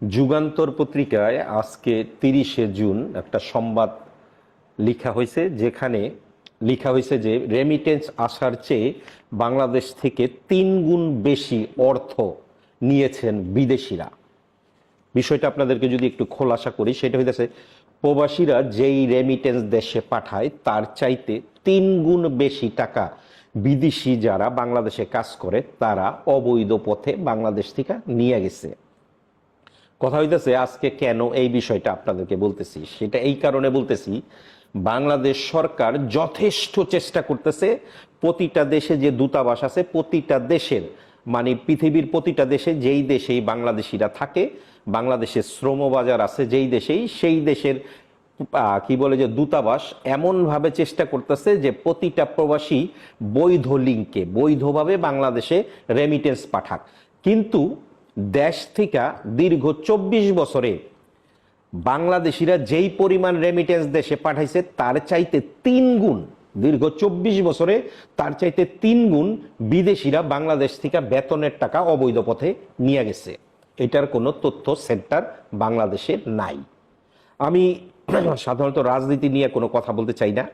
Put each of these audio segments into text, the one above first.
যুগান্তর পত্রিকায় আজকে তিরিশে জুন একটা সংবাদ লেখা হয়েছে, যেখানে লেখা হয়েছে যে রেমিটেন্স আসার চেয়ে বাংলাদেশ থেকে তিন গুণ বেশি অর্থ নিয়েছেন বিদেশিরা। বিষয়টা আপনাদেরকে যদি একটু খোলাসা করি, সেটা হইতেছে, প্রবাসীরা যেই রেমিটেন্স দেশে পাঠায়, তার চাইতে তিন গুণ বেশি টাকা বিদেশি যারা বাংলাদেশে কাজ করে, তারা অবৈধ পথে বাংলাদেশ থেকে নিয়ে গেছে। কথা হইতেছে, আজকে কেন এই বিষয়টা আপনাদেরকে বলতেছি? সেটা এই কারণে বলতেছি, বাংলাদেশ সরকার যথেষ্ট চেষ্টা করতেছে, প্রতিটা দেশে যে দূতাবাস আছে, প্রতিটা দেশের মানে পৃথিবীর প্রতিটা দেশে যেই দেশেই বাংলাদেশিরা থাকে, বাংলাদেশের শ্রমবাজার আছে যেই দেশেই, সেই দেশের কি বলে যে দূতাবাস এমনভাবে চেষ্টা করতেছে যে প্রতিটা প্রবাসী বৈধ লিঙ্কে, বৈধভাবে বাংলাদেশে রেমিটেন্স পাঠাক। কিন্তু দেশ থেকে দীর্ঘ চব্বিশ বছরে বাংলাদেশিরা যেই পরিমাণ রেমিটেন্স দেশে পাঠাইছে, তার চাইতে তিন গুণ, দীর্ঘ চব্বিশ বছরে তার চাইতে তিন গুণ বিদেশিরা বাংলাদেশ থেকে বেতনের টাকা অবৈধ পথে নিয়ে গেছে। এটার কোনো তথ্য সেন্টার বাংলাদেশে নাই। আমি সাধারণত রাজনীতি নিয়ে কোনো কথা বলতে চাই না।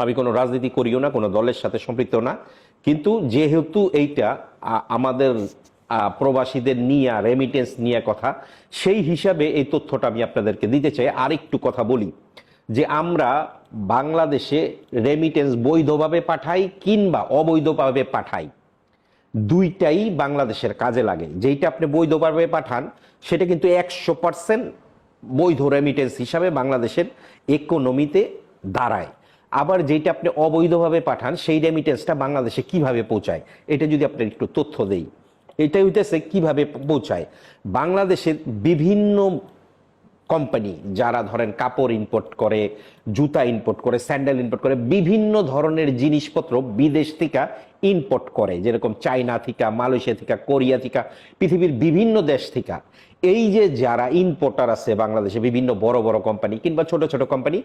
আমি কোনো রাজনীতি করিও না, কোনো দলের সাথে সম্পৃক্ত না। কিন্তু যেহেতু এইটা আমাদের প্রবাসীদের নিয়ে রেমিটেন্স নিয়ে কথা। সেই হিসাবে এই তথ্যটা আমি আপনাদেরকে দিতে চাই। আরেকটু কথা বলি, যে আমরা বাংলাদেশে রেমিটেন্স বৈধভাবে পাঠাই কিংবা অবৈধভাবে পাঠাই, দুইটাই বাংলাদেশের কাজে লাগে। যেইটা আপনি বৈধভাবে পাঠান, সেটা কিন্তু একশো পার্সেন্ট বৈধ রেমিটেন্স হিসাবে বাংলাদেশের ইকোনমিতে দাঁড়ায়। আবার যেটা আপনি অবৈধভাবে পাঠান, সেই রেমিটেন্সটা বাংলাদেশে কীভাবে পৌঁছায়, এটা যদি আপনার একটু তথ্য দেই। এটা হইতেছে কীভাবে পৌঁছায়? বাংলাদেশের বিভিন্ন কোম্পানি যারা ধরেন কাপড় ইম্পোর্ট করে, জুতা ইম্পোর্ট করে স্যান্ডেল ইম্পোর্ট করে, বিভিন্ন ধরনের জিনিসপত্র বিদেশ থেকে ইম্পোর্ট করে, যেরকম চায়না থেকে মালয়েশিয়া থেকে কোরিয়া থেকে, পৃথিবীর বিভিন্ন দেশ থেকে। এই যে যারা ইম্পোর্টার আছে বাংলাদেশে, বিভিন্ন বড় বড় কোম্পানি কিংবা ছোট ছোট কোম্পানি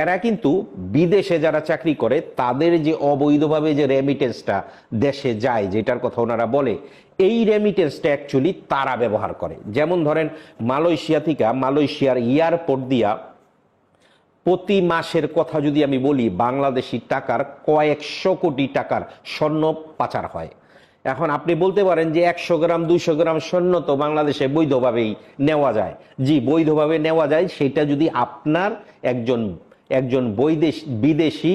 এরা কিন্তু বিদেশে যারা চাকরি করে, তাদের যে অবৈধভাবে যে রেমিটেন্সটা দেশে যায়, যেটার কথা ওনারা বলে, এই রেমিটেন্সটা অ্যাকচুয়ালি তারা ব্যবহার করে। যেমন ধরেন মালয়েশিয়া থেকে মালয়েশিয়ার এয়ারপোর্ট দিয়া প্রতি মাসের কথা যদি আমি বলি, বাংলাদেশি টাকার কয়েকশো কোটি টাকার স্বর্ণ পাচার হয়। এখন আপনি বলতে পারেন যে একশো গ্রাম, দুইশো গ্রাম স্বর্ণ তো বাংলাদেশে বৈধভাবেই নেওয়া যায়। জি, বৈধভাবে নেওয়া যায়, সেটা যদি আপনার একজন একজন বৈদেশ, বিদেশি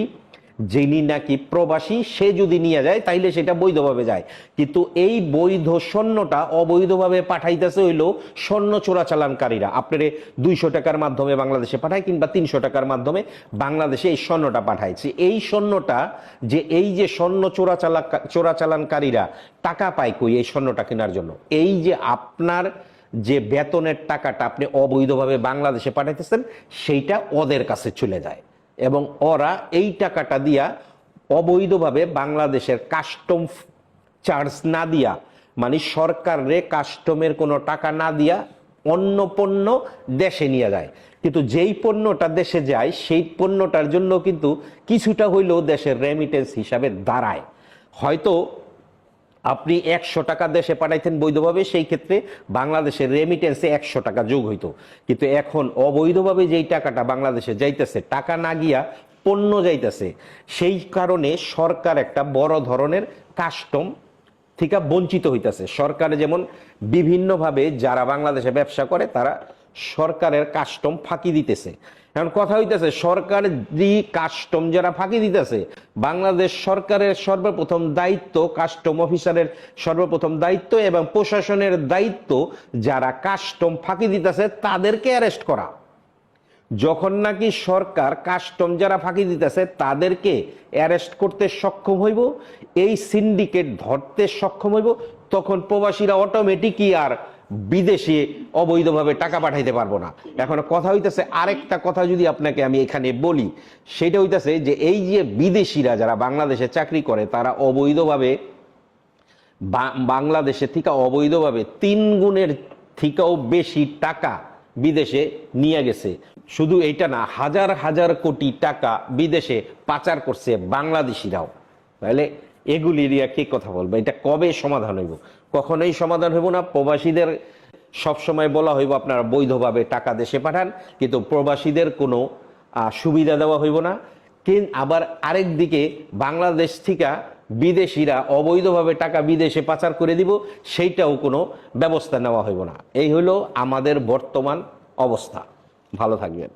যিনি নাকি প্রবাসী, সে যদি নিয়ে যায়, তাইলে সেটা বৈধভাবে যায়। কিন্তু এই বৈধ স্বর্ণটা অবৈধভাবে পাঠাইতেছে হইল স্বর্ণ চোরাচালানকারীরা। আপনার দুইশো টাকার মাধ্যমে বাংলাদেশে পাঠায় কিংবা তিনশো টাকার মাধ্যমে বাংলাদেশে এই স্বর্ণটা পাঠাইছে। এই স্বর্ণটা যে এই যে স্বর্ণ চোরাচালা, চোরাচালানকারীরা টাকা পায় কই এই স্বর্ণটা কেনার জন্য? এই যে আপনার যে বেতনের টাকাটা আপনি অবৈধভাবে বাংলাদেশে পাঠাইতেছেন, সেইটা ওদের কাছে চলে যায়। এবং ওরা এই টাকাটা দিয়া অবৈধভাবে বাংলাদেশের কাস্টম চার্জ না দিয়া মানে সরকারে কাস্টমের কোনো টাকা না দিয়া অন্য পণ্য দেশে নিয়ে যায়। কিন্তু যেই পণ্যটা দেশে যায়, সেই পণ্যটার জন্য কিন্তু কিছুটা হইলেও দেশের রেমিটেন্স হিসাবে দাঁড়ায়। হয়তো আপনি একশো টাকা দেশে পাঠাইতেন বৈধভাবে, সেই ক্ষেত্রে বাংলাদেশের রেমিটেন্সে একশো টাকা যোগ হইতো। কিন্তু এখন অবৈধভাবে যেই টাকাটা বাংলাদেশে যাইতেছে, টাকা না গিয়া পণ্য যাইতেছে, সেই কারণে সরকার একটা বড় ধরনের কাস্টম থেকে বঞ্চিত হইতেছে। সরকারে যেমন বিভিন্নভাবে যারা বাংলাদেশে ব্যবসা করে, তারা সরকারের কাস্টম ফাঁকি দিতেছে। এখন কথা হইতেছে, সরকার যে কাস্টম যারা ফাঁকি দিতেছে, বাংলাদেশ সরকারের সর্বপ্রথম দায়িত্ব কাস্টম অফিসারের সর্বপ্রথম দায়িত্ব এবং প্রশাসনের দায়িত্ব যারা কাস্টম ফাঁকি দিতেছে, তাদেরকে অ্যারেস্ট করা। যখন নাকি সরকার কাস্টম যারা ফাঁকি দিতেছে, তাদেরকে অ্যারেস্ট করতে সক্ষম হইব, এই সিন্ডিকেট ধরতে সক্ষম হইব, তখন প্রবাসীরা অটোমেটিকই আর বিদেশে অবৈধভাবে টাকা পাঠাইতে পারব না। এখন কথা হইতেছে আরেকটা কথা যদি আপনাকে আমি এখানে বলি, সেটা হইতেছে যে এই যে বিদেশিরা যারা বাংলাদেশে চাকরি করে, তারা অবৈধভাবে বাংলাদেশে থেকে অবৈধভাবে তিন গুণের থেকেও বেশি টাকা বিদেশে নিয়ে গেছে। শুধু এইটা না, হাজার হাজার কোটি টাকা বিদেশে পাচার করছে বাংলাদেশিরাও। তাহলে এগুলি নিয়ে কে কথা বলবে? এটা কবে সমাধান হইব? কখনোই সমাধান হইব না। প্রবাসীদের সবসময় বলা হইব, আপনারা বৈধভাবে টাকা দেশে পাঠান। কিন্তু প্রবাসীদের কোনো সুবিধা দেওয়া হইব না। কিন্তু আবার আরেক দিকে বাংলাদেশ থেকে বিদেশিরা অবৈধভাবে টাকা বিদেশে পাচার করে দিব, সেইটাও কোনো ব্যবস্থা নেওয়া হইব না। এই হলো আমাদের বর্তমান অবস্থা। ভালো থাকবেন।